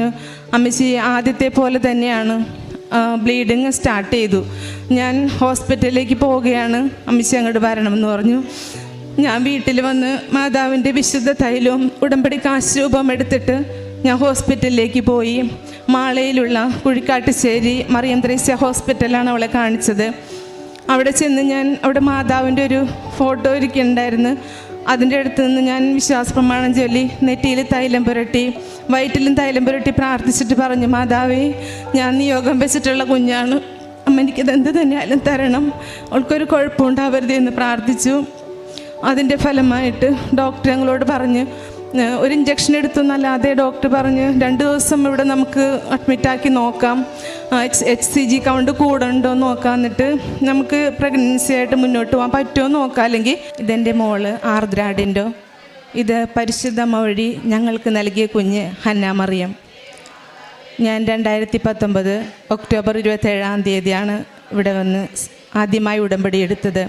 പറഞ്ഞു അമ്മച്ചി ആദ്യത്തെ പോലെ തന്നെയാണ് ബ്ലീഡിങ് സ്റ്റാർട്ട് ചെയ്തു. ഞാൻ ഹോസ്പിറ്റലിലേക്ക് പോവുകയാണ്. അമ്മച്ചി അങ്ങോട്ട് വരണമെന്ന് പറഞ്ഞു. ഞാൻ വീട്ടിൽ വന്ന് മാതാവിന്റെ വിശുദ്ധ തൈലവും ഉടമ്പടി കാശ്രൂപം എടുത്തിട്ട് ഞാൻ ഹോസ്പിറ്റലിലേക്ക് പോയി. മാളയിലുള്ള കുഴിക്കാട്ടുശ്ശേരി മറിയം ത്രേസ്യ ഹോസ്പിറ്റലാണ് അവളെ കാണിച്ചത്. അവിടെ ചെന്ന് ഞാൻ അവിടെ മാതാവിന്റെ ഒരു ഫോട്ടോ ഇരിക്കുന്നുണ്ടായിരുന്നു അതിന്റെ അടുത്ത് നിന്ന് ഞാൻ വിശ്വാസ പ്രമാണം ചൊല്ലി നെറ്റിയിൽ തൈലം പുരട്ടി വയറ്റിലും തൈലം പുരട്ടി പ്രാർത്ഥിച്ചിട്ട് പറഞ്ഞു മാതാവേ ഞാൻ നിയോഗം വെച്ചിട്ടുള്ള കുഞ്ഞാണ്. അമ്മ എനിക്കത് എന്ത് തന്നെയായാലും തരണം. അവൾക്കൊരു കുഴപ്പമുണ്ടാവരുത് എന്ന് പ്രാർത്ഥിച്ചു. അതിന്റെ ഫലമായിട്ട് ഡോക്ടർ ഞങ്ങളോട് പറഞ്ഞ് "ഏഹ്, ഒരു ഇഞ്ചക്ഷൻ എടുത്തു എന്നല്ലാതെ ഡോക്ടർ പറഞ്ഞ് രണ്ട് ദിവസം ഇവിടെ നമുക്ക് അഡ്മിറ്റാക്കി നോക്കാം. H H C G count കൂടുണ്ടോ എന്ന് നോക്കാം. എന്നിട്ട് നമുക്ക് പ്രഗ്നൻസി ആയിട്ട് മുന്നോട്ട് പോകാൻ പറ്റുമോ നോക്കാം. അല്ലെങ്കിൽ ഇതെന്റെ മോൾ ആർദ്രാഡിന്റോ ഇത് പരിശുദ്ധമ്മ വഴി ഞങ്ങൾക്ക് നൽകിയ കുഞ്ഞ് ഹന്ന മറിയം. ഞാൻ രണ്ടായിരത്തി പത്തൊമ്പത് ഒക്ടോബർ ഇരുപത്തേഴാം തീയതിയാണ് ഇവിടെ വന്ന് ആദ്യമായി ഉടമ്പടി എടുത്തത്.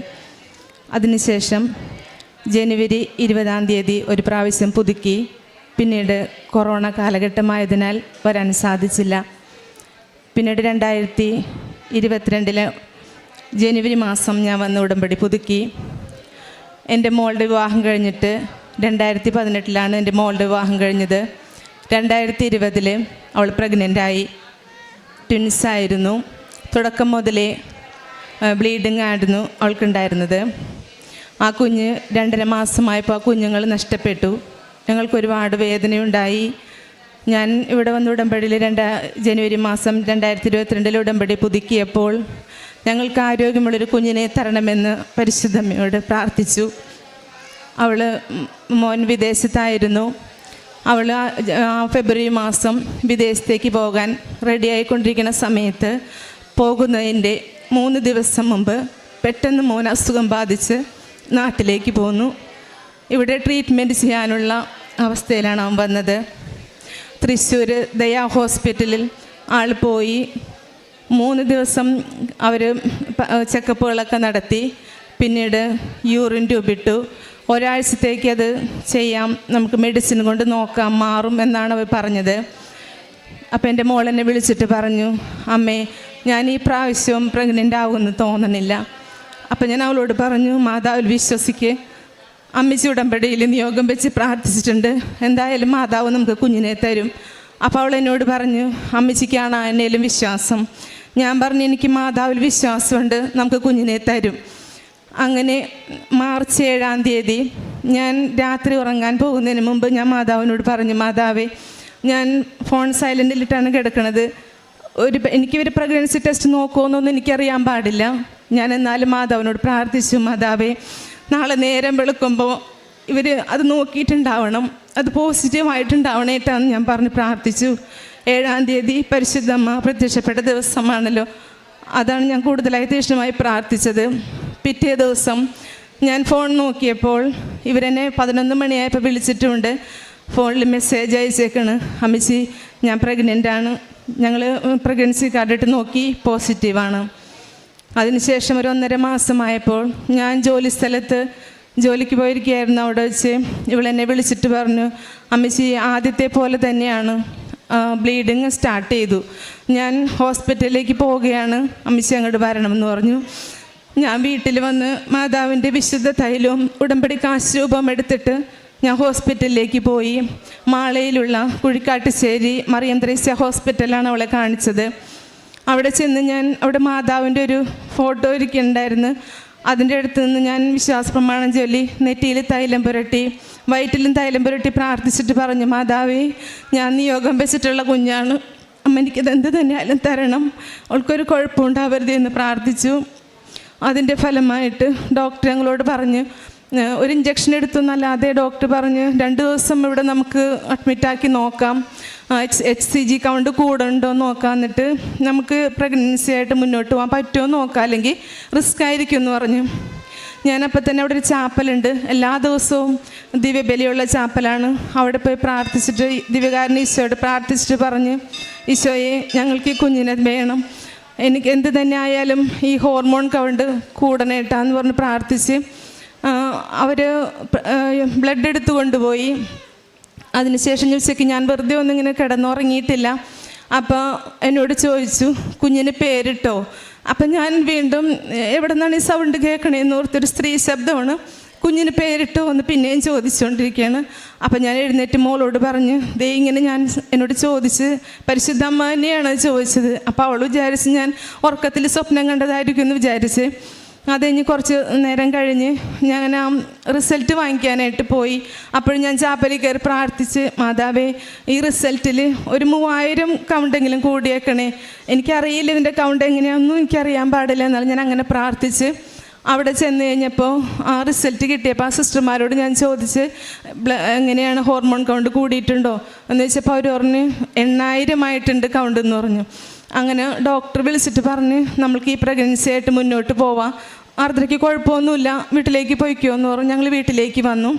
അതിനുശേഷം ജനുവരി ഇരുപതാം തീയതി ഒരു പ്രാവശ്യം പുതുക്കി. പിന്നീട് കൊറോണ കാലഘട്ടമായതിനാൽ വരാൻ സാധിച്ചില്ല. പിന്നീട് രണ്ടായിരത്തി ഇരുപത്തിരണ്ടിലെ ജനുവരി മാസം ഞാൻ വന്ന് ഉടമ്പടി പുതുക്കി. എന്റെ മോളുടെ വിവാഹം കഴിഞ്ഞിട്ട് രണ്ടായിരത്തി പതിനെട്ടിലാണ് എന്റെ മോളുടെ വിവാഹം കഴിഞ്ഞത്. രണ്ടായിരത്തി ഇരുപതിൽ അവൾ പ്രഗ്നന്റായി. ട്വിൻസായിരുന്നു. തുടക്കം മുതലേ ബ്ലീഡിങ് ആയിരുന്നു അവൾക്കുണ്ടായിരുന്നത്. ആ കുഞ്ഞ് രണ്ടര മാസമായപ്പോൾ ആ കുഞ്ഞുങ്ങൾ നഷ്ടപ്പെട്ടു. ഞങ്ങൾക്ക് ഒരുപാട് വേദനയുണ്ടായി. ഞാൻ ഇവിടെ വന്ന് ഉടമ്പടിയിൽ രണ്ട ജനുവരി മാസം രണ്ടായിരത്തി ഇരുപത്തിരണ്ടിൽ ഉടമ്പടി പുതുക്കിയപ്പോൾ ഞങ്ങൾക്ക് ആരോഗ്യമുള്ളൊരു കുഞ്ഞിനെ തരണമെന്ന് പരിശുദ്ധമ്മയോട് പ്രാർത്ഥിച്ചു. അവൾ മോൻ വിദേശത്തായിരുന്നു. അവൾ ഫെബ്രുവരി മാസം വിദേശത്തേക്ക് പോകാൻ റെഡിയായിക്കൊണ്ടിരിക്കുന്ന സമയത്ത് പോകുന്നതിന്റെ മൂന്ന് ദിവസം മുമ്പ് പെട്ടെന്ന് മോൻ അസുഖം ബാധിച്ച് നാട്ടിലേക്ക് പോന്നു. ഇവിടെ ട്രീറ്റ്മെന്റ് ചെയ്യാനുള്ള അവസ്ഥയിലാണ് അവൻ വന്നത്. തൃശ്ശൂർ ദയാ ഹോസ്പിറ്റലിൽ ആൾ പോയി. മൂന്ന് ദിവസം അവർ ചെക്കപ്പുകളൊക്കെ നടത്തി. പിന്നീട് യൂറിൻ ട്യൂബ് ഇട്ടു. ഒരാഴ്ചത്തേക്ക് അത് ചെയ്യാം നമുക്ക് മെഡിസിൻ കൊണ്ട് നോക്കാം മാറും എന്നാണ് അവർ പറഞ്ഞത്. അപ്പം എന്റെ മോളെന്നെ വിളിച്ചിട്ട് പറഞ്ഞു അമ്മേ ഞാൻ ഈ പ്രാവശ്യവും പ്രഗ്നന്റ് ആവുമെന്ന് തോന്നണില്ല. അപ്പം ഞാൻ അവളോട് പറഞ്ഞു മാതാവിൽ വിശ്വസിക്കേ. അമ്മച്ചി ഉടമ്പടിയിൽ നിയോഗം വെച്ച് പ്രാർത്ഥിച്ചിട്ടുണ്ട്. എന്തായാലും മാതാവ് നമുക്ക് കുഞ്ഞിനെ തരും. അപ്പോൾ അവൾ എന്നോട് പറഞ്ഞു അമ്മച്ചിക്കാണ് എന്നേലും വിശ്വാസം. ഞാൻ പറഞ്ഞു എനിക്ക് മാതാവിൽ വിശ്വാസമുണ്ട്. നമുക്ക് കുഞ്ഞിനെ തരും. അങ്ങനെ മാർച്ച് ഏഴാം തീയതി ഞാൻ രാത്രി ഉറങ്ങാൻ പോകുന്നതിന് മുമ്പ് ഞാൻ മാതാവിനോട് പറഞ്ഞു മാതാവേ ഞാൻ ഫോൺ സൈലന്റിലിട്ടാണ് കിടക്കുന്നത് ഒരു എനിക്ക് ഒരു പ്രഗ്നൻസി ടെസ്റ്റ് നോക്കുമോന്നൊന്നും എനിക്കറിയാൻ പാടില്ല. ഞാൻ എന്നാലും മാതാവിനോട് പ്രാർത്ഥിച്ചു മാതാവേ നാളെ നേരം വെളുക്കുമ്പോൾ ഇവർ അത് നോക്കിയിട്ടുണ്ടാവണം അത് പോസിറ്റീവായിട്ടുണ്ടാവണേട്ടാന്ന് ഞാൻ പറഞ്ഞ് പ്രാർത്ഥിച്ചു. ഏഴാം തീയതി പരിശുദ്ധമ്മ പ്രത്യക്ഷപ്പെട്ട ദിവസമാണല്ലോ. അതാണ് ഞാൻ കൂടുതലായി തീഷ്ണമായി പ്രാർത്ഥിച്ചത്. പിറ്റേ ദിവസം ഞാൻ ഫോൺ നോക്കിയപ്പോൾ ഇവരെന്നെ പതിനൊന്ന് മണിയായപ്പോൾ വിളിച്ചിട്ടുണ്ട്. ഫോണിൽ മെസ്സേജ് അയച്ചേക്കാണ്. അമ്മച്ചി ഞാൻ പ്രഗ്നന്റ് ആണ് ഞങ്ങൾ പ്രഗ്നൻസി കാർഡിട്ട് നോക്കി പോസിറ്റീവാണ്. അതിനുശേഷം ഒരു ഒന്നര മാസമായപ്പോൾ ഞാൻ ജോലി സ്ഥലത്ത് ജോലിക്ക് പോയിരിക്കുകയായിരുന്നു അവിടെ വെച്ച്. ഇവളെന്നെ വിളിച്ചിട്ട് പറഞ്ഞു അമ്മച്ചി ആദ്യത്തെ പോലെ തന്നെയാണ് ബ്ലീഡിങ് സ്റ്റാർട്ട് ചെയ്തു. ഞാൻ ഹോസ്പിറ്റലിലേക്ക് പോവുകയാണ് അമ്മച്ചി അങ്ങോട്ട് വരണമെന്ന് പറഞ്ഞു. ഞാൻ വീട്ടിൽ വന്ന് മാതാവിന്റെ വിശുദ്ധ തൈലവും ഉടമ്പടി കാശ് രൂപം എടുത്തിട്ട് ഞാൻ ഹോസ്പിറ്റലിലേക്ക് പോയി. മാളയിലുള്ള കുഴിക്കാട്ടുശ്ശേരി മറിയം ത്രേസ്യ ഹോസ്പിറ്റലാണ് അവളെ കാണിച്ചത്. അവിടെ ചെന്ന് ഞാൻ അവിടെ മാതാവിന്റെ ഒരു ഫോട്ടോ ഇരിക്കുന്നുണ്ടായിരുന്നു അതിന്റെ അടുത്ത് നിന്ന് ഞാൻ വിശ്വാസ പ്രമാണം ചൊല്ലി നെറ്റിയിൽ തൈലം പുരട്ടി വയറ്റിലും തൈലം പുരട്ടി പ്രാർത്ഥിച്ചിട്ട് പറഞ്ഞു മാതാവേ ഞാൻ നിയോഗം വെച്ചിട്ടുള്ള കുഞ്ഞാണ്. അമ്മ എനിക്കത് എന്ത് തന്നെയായാലും തരണം. അവൾക്കൊരു കുഴപ്പമുണ്ടാവരുത് എന്ന് പ്രാർത്ഥിച്ചു. അതിന്റെ ഫലമായിട്ട് ഡോക്ടർ ഞങ്ങളോട് പറഞ്ഞ് "ഏഹ്, ഒരു ഇഞ്ചക്ഷൻ എടുത്തു എന്നല്ലാതെ ഡോക്ടർ പറഞ്ഞ് രണ്ട് ദിവസം ഇവിടെ നമുക്ക് അഡ്മിറ്റാക്കി നോക്കാം. H H C G count കൂടുണ്ടോ നോക്കാം എന്നിട്ട് നമുക്ക് പ്രഗ്നൻസി ആയിട്ട് മുന്നോട്ട് പോകാൻ പറ്റുമോ നോക്കാം. അല്ലെങ്കിൽ റിസ്ക് ആയിരിക്കും എന്ന് പറഞ്ഞു. ഞാനപ്പോൾ തന്നെ അവിടെ ഒരു ചാപ്പലുണ്ട് എല്ലാ ദിവസവും ദിവ്യബലിയുള്ള ചാപ്പലാണ് അവിടെ പോയി പ്രാർത്ഥിച്ചിട്ട് ദിവ്യകാരൻ ഈശോയോട് പ്രാർത്ഥിച്ചിട്ട് പറഞ്ഞ് ഈശോയെ ഞങ്ങൾക്ക് ഈ കുഞ്ഞിനെ വേണം. എനിക്ക് എന്ത് തന്നെ ആയാലും ഈ ഹോർമോൺ കൗണ്ട് കൂടണേട്ടാന്ന് പറഞ്ഞ് പ്രാർത്ഥിച്ച് അവർ ബ്ലഡ് എടുത്തു കൊണ്ടുപോയി. അതിനുശേഷം ഉച്ചയ്ക്ക് ഞാൻ വെറുതെ ഒന്നും ഇങ്ങനെ കിടന്നുറങ്ങിയിട്ടില്ല. അപ്പോൾ എന്നോട് ചോദിച്ചു കുഞ്ഞിന് പേരിട്ടോ? അപ്പം ഞാൻ വീണ്ടും "എ- എവിടെ നിന്നാണ് ഈ സൗണ്ട് കേൾക്കണേന്ന് ഓർത്തൊരു സ്ത്രീ ശബ്ദമാണ് കുഞ്ഞിന് പേരിട്ടോ? എന്ന് പിന്നെയും ചോദിച്ചുകൊണ്ടിരിക്കുകയാണ്. അപ്പം ഞാൻ എഴുന്നേറ്റ് മോളോട് പറഞ്ഞ് ദേ ഇങ്ങനെ ഞാൻ എന്നോട് ചോദിച്ച് പരിശുദ്ധ അമ്മ തന്നെയാണ് ചോദിച്ചത്. അപ്പോൾ അവൾ വിചാരിച്ച് ഞാൻ ഉറക്കത്തിൽ സ്വപ്നം കണ്ടതായിരിക്കും എന്ന് വിചാരിച്ച് അത് കഴിഞ്ഞ് കുറച്ച് നേരം കഴിഞ്ഞ് ഞാൻ ആ റിസൾട്ട് വാങ്ങിക്കാനായിട്ട് പോയി. അപ്പോഴും ഞാൻ ചാപ്പലിൽ കയറി പ്രാർത്ഥിച്ച് മാതാവേ ഈ റിസൾട്ടിൽ ഒരു മൂവായിരം കൗണ്ടെങ്കിലും കൂടിയേക്കണേ. എനിക്കറിയില്ല ഇതിന്റെ കൗണ്ട് എങ്ങനെയാണെന്നും എനിക്കറിയാൻ പാടില്ല എന്നാലും ഞാൻ അങ്ങനെ പ്രാർത്ഥിച്ച് അവിടെ ചെന്ന് കഴിഞ്ഞപ്പോൾ ആ റിസൾട്ട് കിട്ടിയപ്പോൾ ആ സിസ്റ്റർമാരോട് ഞാൻ ചോദിച്ച് എങ്ങനെയാണ് ഹോർമോൺ കൗണ്ട് കൂടിയിട്ടുണ്ടോ? എന്ന് വെച്ചപ്പോൾ അവർ പറഞ്ഞ് എണ്ണായിരമായിട്ടുണ്ട് കൗണ്ട് എന്ന് പറഞ്ഞു. അങ്ങനെ ഡോക്ടർ വിളിച്ചിട്ട് പറഞ്ഞ് നമ്മൾക്ക് ഈ പ്രഗ്നൻസി ആയിട്ട് മുന്നോട്ട് പോവാം. ആർദ്രയ്ക്ക് കുഴപ്പമൊന്നുമില്ല. വീട്ടിലേക്ക് പോയിക്കോ എന്ന് പറഞ്ഞു. ഞങ്ങൾ വീട്ടിലേക്ക് വന്നു.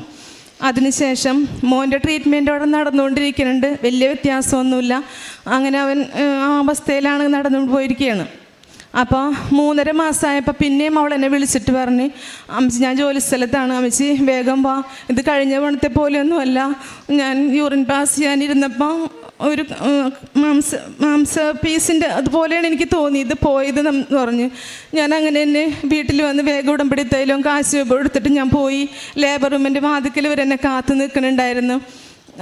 അതിനുശേഷം മോന്റെ ട്രീറ്റ്മെന്റ് അവിടെ നടന്നുകൊണ്ടിരിക്കുന്നുണ്ട്. വലിയ വ്യത്യാസമൊന്നുമില്ല. അങ്ങനെ അവൻ ആ അവസ്ഥയിലാണ് നടന്നു പോയിരിക്കുകയാണ്. അപ്പോൾ മൂന്നര മാസമായപ്പോൾ പിന്നെയും അവൾ എന്നെ വിളിച്ചിട്ട് പറഞ്ഞ് അമ്മച്ചി ഞാൻ ജോലി സ്ഥലത്താണ്. അമ്മച്ചി വേഗം വാ. ഇത് കഴിഞ്ഞ പണത്തെ പോലെയൊന്നുമല്ല. ഞാൻ യൂറിൻ പാസ് ചെയ്യാനിരുന്നപ്പോൾ ഒരു മാംസ മാംസ പീസിന്റെ അതുപോലെയാണ് എനിക്ക് തോന്നിയത് പോയത് എന്ന് പറഞ്ഞു. ഞാൻ അങ്ങനെ തന്നെ വീട്ടിൽ വന്ന് വേഗം ഉടമ്പടി തൈലവും കാശ് എടുത്തിട്ട് ഞാൻ പോയി ലേബർ റൂമിന്റെ വാതിക്കൽ വരെ എന്നെ കാത്തു നിൽക്കുന്നുണ്ടായിരുന്നു.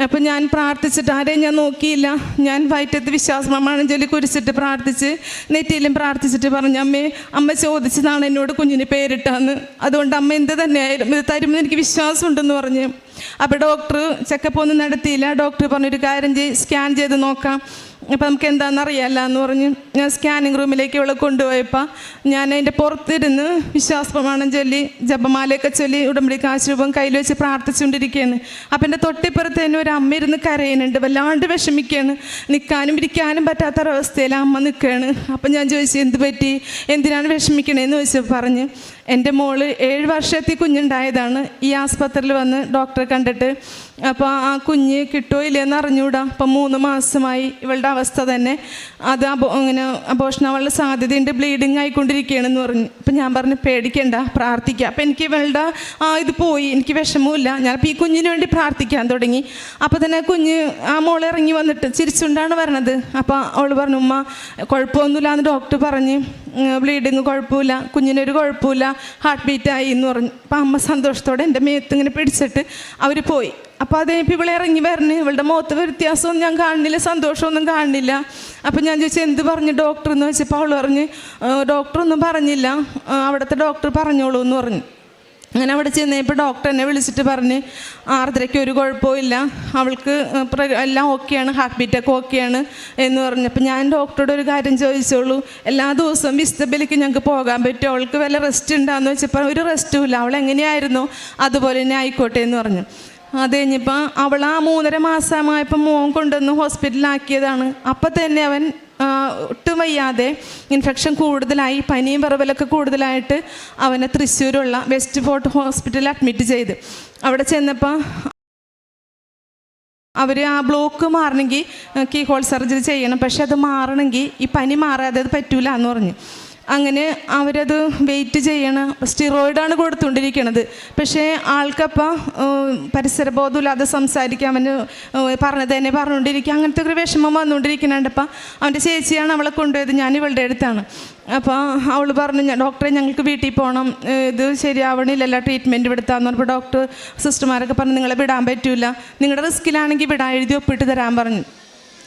അപ്പം ഞാൻ പ്രാർത്ഥിച്ചിട്ട് ആരെയും ഞാൻ നോക്കിയില്ല. ഞാൻ വയറ്റത്ത് വിശ്വാസമാണ് ജോലി കുരിച്ചിട്ട് പ്രാർത്ഥിച്ച് നെറ്റിയിലും പ്രാർത്ഥിച്ചിട്ട് പറഞ്ഞു അമ്മേ അമ്മ ചോദിച്ചതാണ് എന്നോട് കുഞ്ഞിന് പേരിട്ടാന്ന്. അതുകൊണ്ട് അമ്മ എന്ത് തന്നെയായാലും ഇത് തരുമെന്ന് എനിക്ക് വിശ്വാസമുണ്ടെന്ന് പറഞ്ഞു. അപ്പോൾ ഡോക്ടർ ചെക്കപ്പ് ഒന്നും നടത്തിയില്ല. ഡോക്ടർ പറഞ്ഞൊരു കാര്യം ചെയ്ത് സ്കാൻ ചെയ്ത് നോക്കാം. അപ്പം നമുക്ക് എന്താണെന്ന് അറിയാമല്ല എന്ന് പറഞ്ഞ് ഞാൻ സ്കാനിങ് റൂമിലേക്ക് ഇവളെ കൊണ്ടുപോയപ്പോൾ ഞാൻ അതിന്റെ പുറത്തിരുന്ന് വിശ്വാസപ്രമാണം ചൊല്ലി ജപമാലയൊക്കെ ചൊല്ലി ഉടമ്പടി കാശ് രൂപം കയ്യിൽ വെച്ച് പ്രാർത്ഥിച്ചുകൊണ്ടിരിക്കുകയാണ്. അപ്പം എന്റെ തൊട്ടിപ്പുറത്ത് തന്നെ ഒരു അമ്മ ഇരുന്ന് കരയുന്നുണ്ട്. വല്ലാണ്ട് വിഷമിക്കുകയാണ്. നിൽക്കാനും ഇരിക്കാനും പറ്റാത്തൊരവസ്ഥയിൽ അമ്മ നിൽക്കുകയാണ് അപ്പം ഞാൻ ചോദിച്ചു എന്ത് പറ്റി? എന്തിനാണ് വിഷമിക്കണേന്ന്? ചോദിച്ചപ്പോൾ പറഞ്ഞ് എന്റെ മോൾ ഏഴ് വർഷത്തെ കുഞ്ഞുണ്ടായതാണ്. ഈ ആസ്പത്രിയിൽ വന്ന് ഡോക്ടറെ കണ്ടിട്ട് അപ്പോൾ ആ കുഞ്ഞ് കിട്ടുമോ ഇല്ലയെന്ന് അറിഞ്ഞുകൂടാ അപ്പം മൂന്ന് മാസമായി ഇവളുടെ അവസ്ഥ തന്നെ. അത് അബോ ഇങ്ങനെ അബോഷണാവാനുള്ള സാധ്യതയുണ്ട്. ബ്ലീഡിങ് ആയിക്കൊണ്ടിരിക്കുകയാണെന്ന് പറഞ്ഞു. അപ്പം ഞാൻ പറഞ്ഞു പേടിക്കണ്ട പ്രാർത്ഥിക്കുക അപ്പം എനിക്ക് ഇവളുടെ ആ ഇത് പോയി. എനിക്ക് വിഷമമില്ല ഞാനപ്പോൾ ഈ കുഞ്ഞിന് വേണ്ടി പ്രാർത്ഥിക്കാൻ തുടങ്ങി. അപ്പോൾ തന്നെ കുഞ്ഞ് ആ മോളെ ഇറങ്ങി വന്നിട്ട് ചിരിച്ചുകൊണ്ടാണ് വരണത്. അപ്പോൾ അവൾ പറഞ്ഞു ഉമ്മ കുഴപ്പമൊന്നുമില്ല എന്ന് ഡോക്ടർ പറഞ്ഞ് ബ്ലീഡിങ് കുഴപ്പമില്ല കുഞ്ഞിനൊരു കുഴപ്പമില്ല ഹാർട്ട് ബീറ്റ് ആയി എന്ന് പറഞ്ഞു. അപ്പം അമ്മ സന്തോഷത്തോടെ എന്റെ മേത്ത് ഇങ്ങനെ പിടിച്ചിട്ട് അവർ പോയി. അപ്പോൾ അത് കഴിഞ്ഞപ്പോൾ ഇവളെ ഇറങ്ങി വരണേ. ഇവളുടെ മുഖത്ത് വ്യത്യാസമൊന്നും ഞാൻ കാണുന്നില്ല സന്തോഷമൊന്നും കാണുന്നില്ല അപ്പോൾ ഞാൻ ചോദിച്ചു എന്ത് പറഞ്ഞു ഡോക്ടർ എന്ന് വെച്ചപ്പോൾ അവൾ പറഞ്ഞ് ഡോക്ടറൊന്നും പറഞ്ഞില്ല. അവിടുത്തെ ഡോക്ടർ പറഞ്ഞോളൂ എന്ന് പറഞ്ഞു. അങ്ങനെ അവിടെ ചെന്നപ്പോൾ ഡോക്ടർ എന്നെ വിളിച്ചിട്ട് പറഞ്ഞ് ആർദ്രയ്ക്ക് ഒരു കുഴപ്പമില്ല അവൾക്ക് എല്ലാം ഓക്കെയാണ് ഹാർട്ട് ബീറ്റൊക്കെ ഓക്കെയാണ് എന്ന് പറഞ്ഞപ്പോൾ ഞാൻ ഡോക്ടറോട് ഒരു കാര്യം ചോദിച്ചോളൂ. എല്ലാ ദിവസവും വിസ്തബലിക്ക് ഞങ്ങൾക്ക് പോകാൻ പറ്റും അവൾക്ക് വല്ല റെസ്റ്റ് ഉണ്ടാകുന്ന വെച്ചപ്പോൾ ഒരു റെസ്റ്റും ഇല്ല. അവൾ എങ്ങനെയായിരുന്നോ? അതുപോലെ തന്നെ ആയിക്കോട്ടെ എന്ന് പറഞ്ഞു. അത് കഴിഞ്ഞപ്പോൾ അവൾ ആ മൂന്നര മാസമായപ്പോൾ മോൻ കൊണ്ടുവന്ന് ഹോസ്പിറ്റലിലാക്കിയതാണ് അപ്പം തന്നെ അവൻ ഒട്ടും വയ്യാതെ ഇൻഫെക്ഷൻ കൂടുതലായി പനിയും പറവലൊക്കെ കൂടുതലായിട്ട് അവനെ തൃശ്ശൂരുള്ള വെസ്റ്റ് ഫോർട്ട് ഹോസ്പിറ്റലിൽ അഡ്മിറ്റ് ചെയ്ത്. അവിടെ ചെന്നപ്പോൾ അവർ ആ ബ്ലോക്ക് മാറണമെങ്കിൽ കീ ഹോൾ സർജറി ചെയ്യണം. പക്ഷെ അത് മാറണമെങ്കിൽ ഈ പനി മാറാതെ അത് പറ്റൂല എന്ന് പറഞ്ഞു. അങ്ങനെ അവരത് വെയിറ്റ് ചെയ്യണം. സ്റ്റിറോയിഡാണ് കൊടുത്തുകൊണ്ടിരിക്കുന്നത് പക്ഷേ ആൾക്കപ്പം പരിസരബോധമില്ലാതെ സംസാരിക്കാൻ അവന് പറഞ്ഞത് തന്നെ പറഞ്ഞുകൊണ്ടിരിക്കുക. അങ്ങനത്തെ ഒരു വിഷമം വന്നുകൊണ്ടിരിക്കുന്നുണ്ടപ്പം അവന്റെ ചേച്ചിയാണ് അവളെ കൊണ്ടുപോയത്. ഞാൻ ഇവളുടെ അടുത്താണ്. അപ്പോൾ അവൾ പറഞ്ഞു "ഞാൻ- ഡോക്ടറെ ഞങ്ങൾക്ക് വീട്ടിൽ പോകണം ഇത് ഇത് ശരിയാവണില്ലല്ല ട്രീറ്റ്മെന്റ് ഇവിടുത്താന്ന് പറഞ്ഞപ്പോൾ ഡോക്ടർ സിസ്റ്റർമാരൊക്കെ പറഞ്ഞു നിങ്ങളെ വിടാൻ പറ്റില്ല നിങ്ങളുടെ റിസ്ക്കിലാണെങ്കിൽ വിടാൻ എഴുതി ഒപ്പിട്ട് തരാൻ പറഞ്ഞു.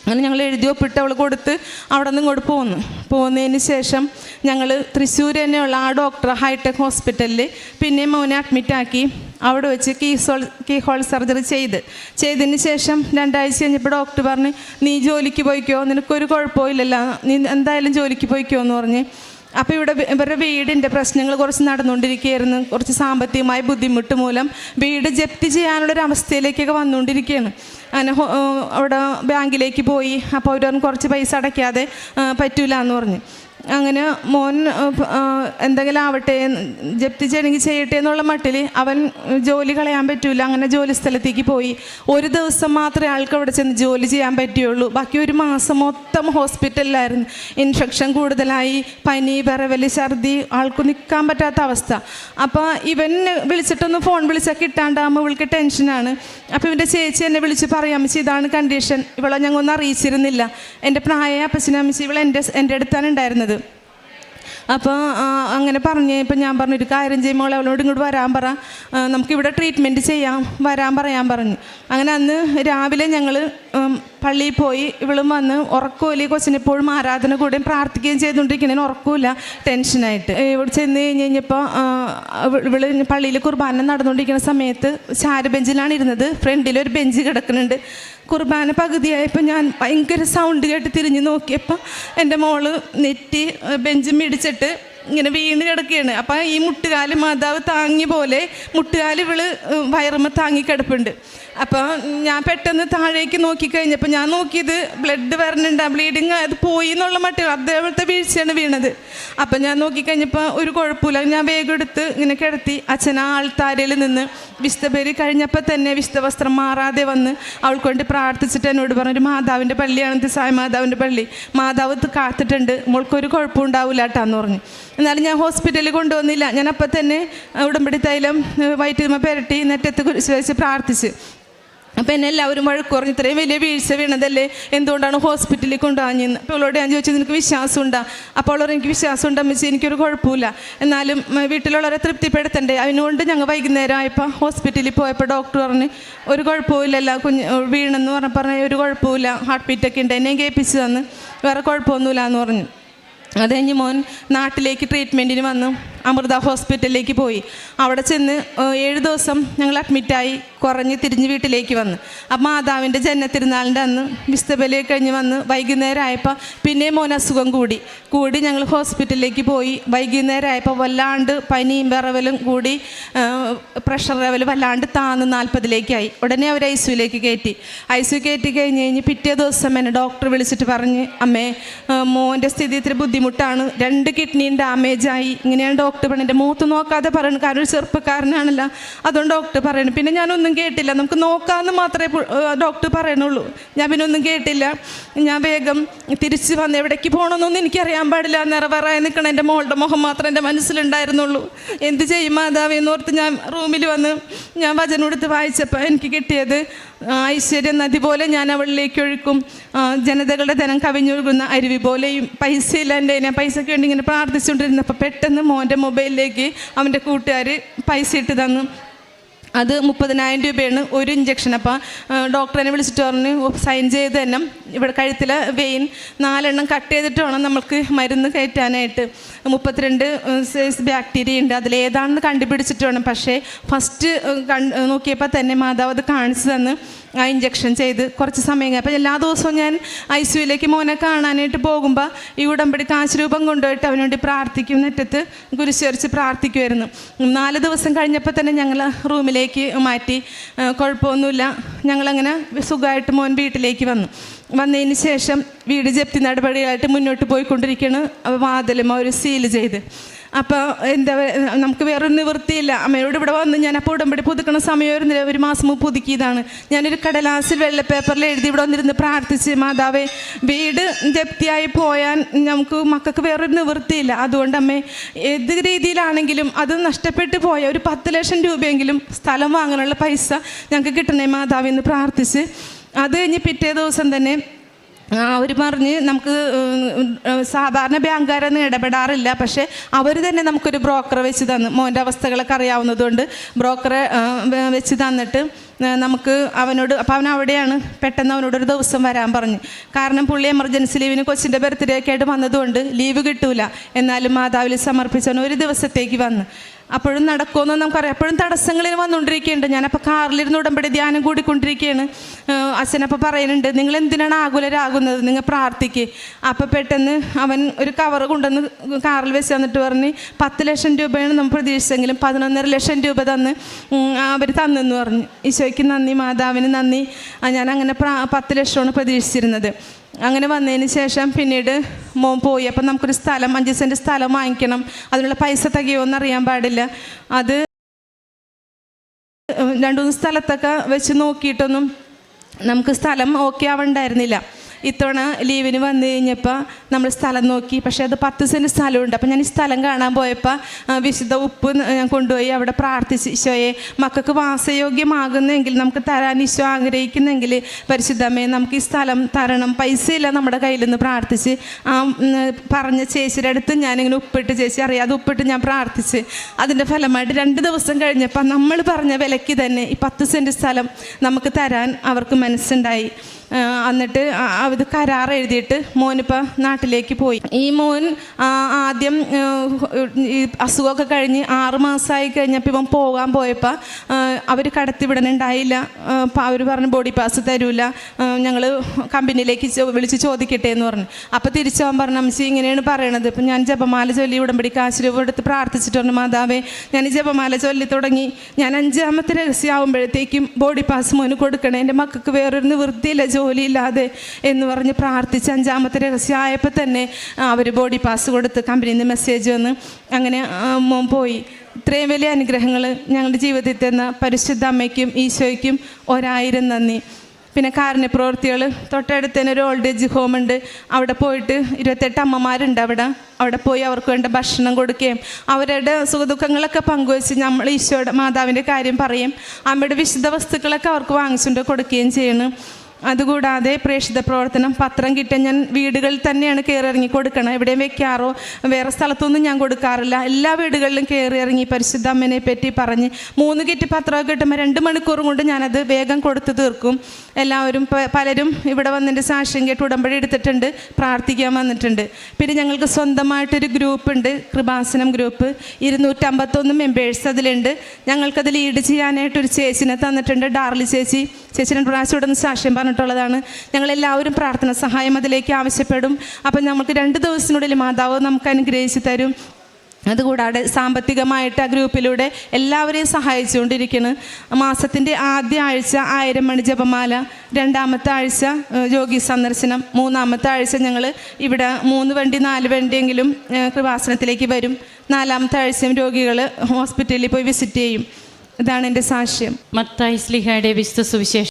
അങ്ങനെ ഞങ്ങൾ എഴുതി ഒപ്പിട്ട് അവൾ കൊടുത്ത് അവിടെ നിന്ന് ഇങ്ങോട്ട് പോന്നു. പോകുന്നതിന് ശേഷം ഞങ്ങൾ തൃശ്ശൂർ തന്നെയുള്ള ആ ഡോക്ടർ ഹൈടെക് ഹോസ്പിറ്റലിൽ പിന്നെ മോനെ അഡ്മിറ്റാക്കി അവിടെ വെച്ച് കീസോൾ കീ ഹോൾ സർജറി ചെയ്ത്. ചെയ്തതിന് ശേഷം രണ്ടാഴ്ച കഴിഞ്ഞപ്പോൾ ഡോക്ടർ പറഞ്ഞ് നീ ജോലിക്ക് പോയിക്കോ നിനക്കൊരു കുഴപ്പമില്ലല്ലോ നീ എന്തായാലും ജോലിക്ക് പോയിക്കോ എന്ന് പറഞ്ഞ് അപ്പോൾ ഇവിടെ ഇവരുടെ വീടിന്റെ പ്രശ്നങ്ങൾ കുറച്ച് നടന്നുകൊണ്ടിരിക്കുകയായിരുന്നു. കുറച്ച് സാമ്പത്തികമായ ബുദ്ധിമുട്ട് മൂലം വീട് ജപ്തി ചെയ്യാനുള്ളൊരു അവസ്ഥയിലേക്കൊക്കെ വന്നുകൊണ്ടിരിക്കുകയാണ്. അങ്ങനെ അവിടെ ബാങ്കിലേക്ക് പോയി. അപ്പോൾ അവർ കുറച്ച് പൈസ അടയ്ക്കാതെ പറ്റൂല എന്ന് പറഞ്ഞു. അങ്ങനെ മോൻ എന്തെങ്കിലും ആവട്ടെ ജപ്തി ചെയ്യണമെങ്കിൽ ചെയ്യട്ടെ എന്നുള്ള മട്ടിൽ അവൻ ജോലി കളയാൻ പറ്റൂല. അങ്ങനെ ജോലി സ്ഥലത്തേക്ക് പോയി. ഒരു ദിവസം മാത്രമേ ആൾക്ക് അവിടെ ചെന്ന് ജോലി ചെയ്യാൻ പറ്റുകയുള്ളൂ ബാക്കി ഒരു മാസം മൊത്തം ഹോസ്പിറ്റലിലായിരുന്നു. ഇൻഫെക്ഷൻ കൂടുതലായി പനി വിറവൽ ഛർദി ആൾക്ക് നിൽക്കാൻ പറ്റാത്ത അവസ്ഥ. അപ്പോൾ ഇവൻ വിളിച്ചിട്ടൊന്ന് ഫോൺ വിളിച്ചാൽ കിട്ടാണ്ടാകുമ്പോൾ ഇവൾക്ക് ടെൻഷനാണ്. അപ്പോൾ ഇവന്റെ ചേച്ചി എന്നെ വിളിച്ച് പറയാം അമ്മച്ചി ഇതാണ് കണ്ടീഷൻ ഇവളെ ഞങ്ങൾ ഒന്നും അറിയിച്ചിരുന്നില്ല. എന്റെ പ്രായ അപ്പച്ചനും അമ്മച്ചി ഇവൾ എന്റെ എന്റെ അടുത്താണ് ഉണ്ടായിരുന്നത്. അപ്പോൾ അങ്ങനെ പറഞ്ഞ് ഇപ്പം ഞാൻ പറഞ്ഞു ഒരു കാര്യം ചെയ്യുമ്പോൾ അവളോട് ഇങ്ങോട്ട് വരാൻ പറ. നമുക്കിവിടെ ട്രീറ്റ്മെന്റ് ചെയ്യാം വരാൻ പറയാൻ പറഞ്ഞു. അങ്ങനെ അന്ന് രാവിലെ ഞങ്ങൾ പള്ളിയിൽ പോയി ഇവളും വന്ന് ഉറക്കൂലി കൊച്ചിനെപ്പോഴും ആരാധന കൂടെയും പ്രാർത്ഥിക്കുകയും ചെയ്തുകൊണ്ടിരിക്കണേ ഉറക്കൂല ടെൻഷനായിട്ട് ഇവിടെ ചെന്ന് കഴിഞ്ഞ് കഴിഞ്ഞപ്പോൾ ഇവൾ പള്ളിയിൽ കുർബാന നടന്നുകൊണ്ടിരിക്കുന്ന സമയത്ത് ചാര ബെഞ്ചിലാണ് ഇരുന്നത്. ഫ്രണ്ടിൽ ഒരു ബെഞ്ച് കിടക്കുന്നുണ്ട്. കുർബാന പകുതിയായപ്പോൾ ഞാൻ ഭയങ്കര സൗണ്ട് കേട്ട് തിരിഞ്ഞ് നോക്കിയപ്പോൾ എന്റെ മോൾ നെറ്റി ബെഞ്ച് മിടിച്ചിട്ട് ഇങ്ങനെ വീണ് കിടക്കുകയാണ്. അപ്പം ഈ മുട്ടുകാൽ മാതാവ് താങ്ങി പോലെ മുട്ടുകാൽ ഇവൾ വയറുമ്മ താങ്ങി കിടപ്പുണ്ട്. അപ്പം ഞാൻ പെട്ടെന്ന് താഴേക്ക് നോക്കിക്കഴിഞ്ഞപ്പോൾ ഞാൻ നോക്കിയത് ബ്ലഡ് വരണുണ്ട് ബ്ലീഡിങ് അത് പോയി എന്നുള്ള മട്ടിൽ അതേപോലത്തെ വീഴ്ചയാണ് വീണത്. അപ്പം ഞാൻ നോക്കിക്കഴിഞ്ഞപ്പോൾ ഒരു കുഴപ്പമില്ല. ഞാൻ വേഗം എടുത്ത് ഇങ്ങനെ കിടത്തി അച്ഛൻ ആ ആൾത്താരയിൽ നിന്ന് വിശുദ്ധ പേര് കഴിഞ്ഞപ്പോൾ തന്നെ വിശുദ്ധ വസ്ത്രം മാറാതെ വന്ന് അവൾക്ക് വേണ്ടി പ്രാർത്ഥിച്ചിട്ട് എന്നോട് പറഞ്ഞു ഒരു മാതാവിന്റെ പള്ളിയാണ് സായ മാതാവിന്റെ പള്ളി. മാതാവ് കാത്തിട്ടുണ്ട്. മോൾക്കൊരു കുഴപ്പം ഉണ്ടാവില്ല കേട്ടാന്ന് പറഞ്ഞു. എന്നാലും ഞാൻ ഹോസ്പിറ്റലിൽ കൊണ്ടുവന്നില്ല. ഞാൻ അപ്പം തന്നെ ഉടമ്പടി തൈലം വയറ്റുമ പുരട്ടി നെറ്റത്ത് കുരിശ് വെച്ച് പ്രാർത്ഥിച്ച്. അപ്പം എന്നെ എല്ലാവരും വഴക്കുറഞ്ഞ് ഇത്രയും വലിയ വീഴ്ച വീണതല്ലേ? എന്തുകൊണ്ടാണ് ഹോസ്പിറ്റലിൽ കൊണ്ടുവാങ്ങിയെന്ന് അപ്പോൾ അവളോട് ഞാൻ ചോദിച്ചു നിനക്ക് വിശ്വാസം ഉണ്ടാ അപ്പോൾ അവളോട് എനിക്ക് വിശ്വാസം ഉണ്ടെന്ന് അമ്മച്ചി എനിക്കൊരു കുഴപ്പമില്ല. എന്നാലും വീട്ടിലുള്ളവരെ തൃപ്തിപ്പെടുത്തണ്ടേ? അതിനുകൊണ്ട് ഞങ്ങൾ വൈകുന്നേരം ആയപ്പോൾ ഹോസ്പിറ്റലിൽ പോയപ്പോൾ ഡോക്ടർ പറഞ്ഞ് ഒരു കുഴപ്പമില്ലല്ല കുഞ്ഞ് വീണെന്ന് പറഞ്ഞ പറഞ്ഞാൽ ഒരു കുഴപ്പമില്ല ഹാർട്ട് ബീറ്റൊക്കെ ഉണ്ട്. എന്നെ കേൾപ്പിച്ച് തന്ന്. വേറെ കുഴപ്പമൊന്നുമില്ല എന്ന് പറഞ്ഞു. അത് കഴിഞ്ഞ് മോൻ നാട്ടിലേക്ക് ട്രീറ്റ്മെന്റിന് വന്നു. അമൃത ഹോസ്പിറ്റലിലേക്ക് പോയി. അവിടെ ചെന്ന് ഏഴ് ദിവസം ഞങ്ങൾ അഡ്മിറ്റായി കുറഞ്ഞ് തിരിഞ്ഞ് വീട്ടിലേക്ക് വന്ന്. അപ്പം മാതാവിന്റെ ജന്മത്തിരുന്നാളിന്റെ അന്ന് വിസ്തബലി കഴിഞ്ഞ് വന്ന് വൈകുന്നേരം ആയപ്പോൾ പിന്നെയും മോൻ കൂടി. കൂടി ഞങ്ങൾ ഹോസ്പിറ്റലിലേക്ക് പോയി. വൈകുന്നേരം ആയപ്പോൾ വല്ലാണ്ട് പനിയും വിറവലും കൂടി പ്രഷർ ലെവൽ വല്ലാണ്ട് താന്ന് നാൽപ്പതിലേക്കായി. ഉടനെ അവർ ഐ സിയുലേക്ക് കയറ്റി. ഐ സി കയറ്റി കഴിഞ്ഞ് കഴിഞ്ഞ് പിറ്റേ ദിവസം എന്നെ ഡോക്ടർ വിളിച്ചിട്ട് പറഞ്ഞ് അമ്മേ മോന്റെ സ്ഥിതി ഇത്തിരി ബുദ്ധിമുട്ടാണ്. രണ്ട് കിഡ്നിയും ഡാമേജായി ഇങ്ങനെയാണ് ഡോക്ടർ പറയുന്നത് എന്റെ മൂത്ത് നോക്കാതെ പറയണു കാരണം ഒരു ചെറുപ്പക്കാരനാണല്ലോ. അതുകൊണ്ട് ഡോക്ടർ പറയണു പിന്നെ ഞാനൊന്നും കേട്ടില്ല. നമുക്ക് നോക്കാമെന്ന് മാത്രമേ ഡോക്ടർ പറയണുള്ളൂ. ഞാൻ പിന്നെ ഒന്നും കേട്ടില്ല. ഞാൻ വേഗം തിരിച്ച് വന്ന് എവിടേക്ക് പോകണമെന്നൊന്നും എനിക്കറിയാൻ പാടില്ല നിറവറായി നിൽക്കണം എന്റെ മോളുടെ മുഖം മാത്രം എന്റെ മനസ്സിലുണ്ടായിരുന്നുള്ളൂ. എന്ത് ചെയ്യും മാതാവ് എന്ന് ഓർത്ത് ഞാൻ റൂമിൽ വന്ന് ഞാൻ വചനം എടുത്ത് വായിച്ചപ്പോൾ എനിക്ക് കിട്ടിയത് ഐശ്വര്യ നദി പോലെ ഞാൻ അവളിലേക്ക് ഒഴുക്കും. ജനതകളുടെ ധനം കവിഞ്ഞൊഴുകുന്ന അരുവി പോലെയും പൈസ ഇല്ലാണ്ട് ഞാൻ പൈസയ്ക്ക് വേണ്ടി ഇങ്ങനെ പ്രാർത്ഥിച്ചുകൊണ്ടിരുന്നപ്പോൾ പെട്ടെന്ന് മോന്റെ മൊബൈലിലേക്ക് അവന്റെ കൂട്ടുകാർ പൈസ ഇട്ട് തന്നു. അത് മുപ്പതിനായിരം രൂപയാണ് ഒരു ഇഞ്ചക്ഷൻ അപ്പോൾ ഡോക്ടറിനെ വിളിച്ചിട്ട് പറഞ്ഞു സൈൻ ചെയ്ത് തന്നെ ഇവിടെ കഴുത്തിലെ വെയിൻ നാലെണ്ണം കട്ട് ചെയ്തിട്ട് വേണം നമുക്ക് മരുന്ന് കയറ്റാനായിട്ട്. മുപ്പത്തിരണ്ട് സൈസ് ബാക്ടീരിയ ഉണ്ട്. അതിലേതാണെന്ന് കണ്ടുപിടിച്ചിട്ട് വേണം. പക്ഷേ ഫസ്റ്റ് നോക്കിയപ്പോൾ തന്നെ മാതാവ് അത് കാണിച്ചു തന്ന് ആ ഇഞ്ചക്ഷൻ ചെയ്ത് കുറച്ച് സമയം അപ്പോൾ എല്ലാ ദിവസവും ഞാൻ ഐ സിയുയിലേക്ക് മോനെ കാണാനായിട്ട് പോകുമ്പോൾ ഈ ഉടമ്പടി കാശ് രൂപം കൊണ്ടുപോയിട്ട് അവനോട് വേണ്ടി പ്രാർത്ഥിക്കും. നെറ്റത്ത് കുരിശരിച്ച് പ്രാർത്ഥിക്കുമായിരുന്നു നാല് ദിവസം കഴിഞ്ഞപ്പോൾ തന്നെ ഞങ്ങൾ റൂമിലേക്ക് മാറ്റി. ആ, കുഴപ്പമൊന്നുമില്ല. ഞങ്ങളങ്ങനെ സുഖമായിട്ട് മോൻ വീട്ടിലേക്ക് വന്നു. വന്നതിന് ശേഷം വീട് ജപ്തി നടപടിയായിട്ട് മുന്നോട്ട് പോയിക്കൊണ്ടിരിക്കുകയാണ്. വാതിലും ഒരു സീൽ ചെയ്ത്. അപ്പോൾ എന്താ നമുക്ക് വേറൊരു നിവൃത്തിയില്ല. അമ്മയോട് ഇവിടെ വന്ന് ഞാൻ അപ്പോൾ ഉടമ്പടി പുതുക്കണ സമയമായിരുന്നില്ല. ഒരു മാസം പുതുക്കിയതാണ്. ഞാനൊരു കടലാസിൽ വെള്ള പേപ്പറിൽ എഴുതി ഇവിടെ വന്നിരുന്ന് പ്രാർത്ഥിച്ച് മാതാവേ വീട് ജപ്തിയായി പോയാൽ നമുക്ക് മക്കൾക്ക് വേറൊരു നിവൃത്തിയില്ല. അതുകൊണ്ട് അമ്മേ ഏത് രീതിയിലാണെങ്കിലും അത് നഷ്ടപ്പെട്ടു പോയ ഒരു പത്ത് ലക്ഷം രൂപയെങ്കിലും സ്ഥലം വാങ്ങാനുള്ള പൈസ ഞങ്ങൾക്ക് കിട്ടണേ മാതാവിന്ന് പ്രാർത്ഥിച്ച്. അത് കഴിഞ്ഞ് പിറ്റേ ദിവസം തന്നെ അവർ പറഞ്ഞ് നമുക്ക് സാധാരണ ബാങ്കുകാരൊന്നും ഇടപെടാറില്ല. പക്ഷേ അവർ തന്നെ നമുക്കൊരു ബ്രോക്കറെ വെച്ച് തന്നു. മോന്റെ അവസ്ഥകളൊക്കെ അറിയാവുന്നതുകൊണ്ട് ബ്രോക്കറെ വെച്ച് തന്നിട്ട് നമുക്ക് അവനോട് അപ്പോൾ അവൻ അവിടെയാണ് പെട്ടെന്ന് അവനോട് ഒരു ദിവസം വരാൻ പറഞ്ഞു. കാരണം പുള്ളി എമർജൻസി ലീവിന് കൊച്ചിന്റെ ബർത്ത്ഡേ ഒക്കെ ആയിട്ട് വന്നതുകൊണ്ട് ലീവ് കിട്ടൂല. എന്നാലും മാതാവിൽ സമർപ്പിച്ചവൻ ഒരു ദിവസത്തേക്ക് വന്ന്. അപ്പോഴും നടക്കുമെന്ന് നമുക്കറിയാം അപ്പോഴും തടസ്സങ്ങളിൽ വന്നുകൊണ്ടിരിക്കുകയുണ്ട് ഞാനപ്പോൾ കാറിലിരുന്ന് ഉടമ്പടി ധ്യാനം കൂടിക്കൊണ്ടിരിക്കുകയാണ്. അച്ഛനപ്പോൾ പറയുന്നുണ്ട് നിങ്ങൾ എന്തിനാണ് ആകുലരാകുന്നത്? നിങ്ങൾ പ്രാർത്ഥിക്ക്. അപ്പോൾ പെട്ടെന്ന് അവൻ ഒരു കവർ കൊണ്ടുവന്ന് കാറിൽ വെച്ച് തന്നിട്ട് പറഞ്ഞ് പത്ത് ലക്ഷം രൂപയാണ് നമ്മൾ പ്രതീക്ഷിച്ചെങ്കിലും പതിനൊന്നര ലക്ഷം രൂപ തന്ന് അവർ തന്നെന്ന് പറഞ്ഞു ഈശോയ്ക്ക് നന്ദി മാതാവിന് നന്ദി. ഞാൻ അങ്ങനെ പത്ത് ലക്ഷമാണ് പ്രതീക്ഷിച്ചിരുന്നത്. അങ്ങനെ വന്നതിന് ശേഷം പിന്നീട് മോൻ പോയി. അപ്പം നമുക്കൊരു സ്ഥലം അഞ്ച് സെന്റ് സ്ഥലം വാങ്ങിക്കണം. അതിനുള്ള പൈസ തികയുമോ അറിയാൻ പാടില്ല. അത് രണ്ടു മൂന്ന് സ്ഥലത്തൊക്കെ വെച്ച് നോക്കിയിട്ടൊന്നും നമുക്ക് സ്ഥലം ഓക്കെ ആവണ്ടായിരുന്നില്ല. ഇത്തവണ ലീവിന് വന്നു കഴിഞ്ഞപ്പോൾ നമ്മൾ സ്ഥലം നോക്കി. പക്ഷേ അത് പത്ത് സെന്റ് സ്ഥലമുണ്ട്. അപ്പോൾ ഞാൻ ഈ സ്ഥലം കാണാൻ പോയപ്പോൾ വിശുദ്ധ ഉപ്പ് ഞാൻ കൊണ്ടുപോയി. അവിടെ പ്രാർത്ഥിച്ച് ഈശോയെ മക്കൾക്ക് വാസയോഗ്യമാകുന്നെങ്കിൽ നമുക്ക് തരാൻ ഈശോ ആഗ്രഹിക്കുന്നെങ്കിൽ പരിശുദ്ധമേ നമുക്ക് ഈ സ്ഥലം തരണം. പൈസയില്ല നമ്മുടെ കയ്യിൽ നിന്ന് പ്രാർത്ഥിച്ച്. ആ പറഞ്ഞ ചേച്ചിയുടെ അടുത്ത് ഞാനിങ്ങനെ ഉപ്പിട്ട് ചേച്ചി അറിയാതെ ഉപ്പിട്ട് ഞാൻ പ്രാർത്ഥിച്ച്. അതിന്റെ ഫലമായിട്ട് രണ്ട് ദിവസം കഴിഞ്ഞപ്പോൾ നമ്മൾ പറഞ്ഞ വിലയ്ക്ക് തന്നെ ഈ പത്ത് സെന്റ് സ്ഥലം നമുക്ക് തരാൻ അവർക്ക് മനസ്സുണ്ടായി. എന്നിട്ട് അവർ കരാർ എഴുതിയിട്ട് മോനിപ്പോൾ നാട്ടിലേക്ക് പോയി. ഈ മോൻ ആദ്യം അസുഖമൊക്കെ കഴിഞ്ഞ് ആറ് മാസമായി കഴിഞ്ഞപ്പോൾ ഇവൻ പോകാൻ പോയപ്പോൾ അവർ കടത്തിവിടനുണ്ടായില്ല അവർ പറഞ്ഞു ബോഡി പാസ് തരൂല. ഞങ്ങൾ കമ്പനിയിലേക്ക് വിളിച്ച് ചോദിക്കട്ടെ എന്ന് പറഞ്ഞു. അപ്പോൾ തിരിച്ചവൻ പറഞ്ഞു അമ്മച്ചി ഇങ്ങനെയാണ് പറയണത്. ഇപ്പം ഞാൻ ജപമാല ചൊല്ലി ഉടമ്പടി കാശ് രൂപ എടുത്ത് പ്രാർത്ഥിച്ചിട്ടുണ്ട് മാതാവേ ഞാൻ ഈ ജപമാല ചൊല്ലി തുടങ്ങി. ഞാൻ അഞ്ചാമത്തെ രഹസ്യമാകുമ്പോഴത്തേക്കും ബോഡി പാസ് മോന് കൊടുക്കണേ. എന്റെ മക്കൾക്ക് വേറൊരു നിവൃത്തിയില്ല ജോലിയില്ലാതെ എന്ന് പറഞ്ഞ് പ്രാർത്ഥിച്ച് അഞ്ചാമത്തെ രഹസ്യമായപ്പോൾ തന്നെ അവർ ബോഡി പാസ് കൊടുത്ത് കമ്പനിയിൽ നിന്ന് മെസ്സേജ് വന്ന് അങ്ങനെ പോയി. ഇത്രയും വലിയ അനുഗ്രഹങ്ങൾ ഞങ്ങളുടെ ജീവിതത്തിൽ തന്ന പരിശുദ്ധ അമ്മയ്ക്കും ഈശോയ്ക്കും ഒരായിരം നന്ദി. പിന്നെ കാരുണ്യ പ്രവൃത്തികൾ തൊട്ടടുത്ത് തന്നെ ഒരു ഓൾഡ് ഏജ് ഹോമുണ്ട് അവിടെ പോയിട്ട് ഇരുപത്തെട്ട് അമ്മമാരുണ്ട് അവിടെ. അവിടെ പോയി അവർക്ക് വേണ്ട ഭക്ഷണം കൊടുക്കുകയും അവരുടെ സുഖദുഃഖങ്ങളൊക്കെ പങ്കുവച്ച് നമ്മൾ ഈശോയുടെ മാതാവിന്റെ കാര്യം പറയും. അമ്മയുടെ വിശുദ്ധ വസ്തുക്കളൊക്കെ അവർക്ക് വാങ്ങിച്ചുകൊണ്ട് കൊടുക്കുകയും ചെയ്യണം. അതുകൂടാതെ പ്രേക്ഷിത പ്രവർത്തനം പത്രം കിട്ടാൻ ഞാൻ വീടുകളിൽ തന്നെയാണ് കയറി ഇറങ്ങി കൊടുക്കണം. എവിടെയും വെക്കാറോ വേറെ സ്ഥലത്തൊന്നും ഞാൻ കൊടുക്കാറില്ല. എല്ലാ വീടുകളിലും കയറി ഇറങ്ങി പരിശുദ്ധ അമ്മനെ പറ്റി പറഞ്ഞ് മൂന്ന് കിറ്റ് പത്രമൊക്കെ കിട്ടുമ്പോൾ രണ്ട് മണിക്കൂർ കൊണ്ട് ഞാനത് വേഗം കൊടുത്തു തീർക്കും. എല്ലാവരും പലരും ഇവിടെ വന്നിട്ട് സാക്ഷ്യം കേട്ട് ഉടമ്പടി എടുത്തിട്ടുണ്ട് പ്രാർത്ഥിക്കാൻ വന്നിട്ടുണ്ട്. പിന്നെ ഞങ്ങൾക്ക് സ്വന്തമായിട്ടൊരു ഗ്രൂപ്പ് ഉണ്ട് കൃപാസനം ഗ്രൂപ്പ്. ഇരുന്നൂറ്റമ്പത്തൊന്ന് മെമ്പേഴ്സ് അതിലുണ്ട്. ഞങ്ങൾക്കത് ലീഡ് ചെയ്യാനായിട്ട് ഒരു ചേച്ചിനെ തന്നിട്ടുണ്ട് ഡാർലി ചേച്ചി. ചേച്ചി രണ്ട് പ്രാവശ്യം ഇവിടെ നിന്ന് സാക്ഷ്യം പറഞ്ഞിട്ടുള്ളതാണ്. ഞങ്ങളെല്ലാവരും പ്രാർത്ഥന സഹായം അതിലേക്ക് ആവശ്യപ്പെടും. അപ്പം നമുക്ക് രണ്ട് ദിവസത്തിനുള്ളിൽ മാതാവ് നമുക്ക് അനുഗ്രഹിച്ചു തരും. അതുകൂടാതെ സാമ്പത്തികമായിട്ട് ആ ഗ്രൂപ്പിലൂടെ എല്ലാവരെയും സഹായിച്ചുകൊണ്ടിരിക്കുന്നു. മാസത്തിന്റെ ആദ്യ ആഴ്ച ആയിരം മണി ജപമാല രണ്ടാമത്തെ ആഴ്ച രോഗി സന്ദർശനം മൂന്നാമത്തെ ആഴ്ച ഞങ്ങൾ ഇവിടെ മൂന്ന് വണ്ടി നാല് വണ്ടിയെങ്കിലും കൃപാസനത്തിലേക്ക് വരും. നാലാമത്തെ ആഴ്ചയും രോഗികൾ ഹോസ്പിറ്റലിൽ പോയി വിസിറ്റ് ചെയ്യും. ഇതാണ് എന്റെ സാക്ഷ്യം. മത്തായി സ്ലിഹയുടെ വിശുദ്ധ സുവിശേഷം.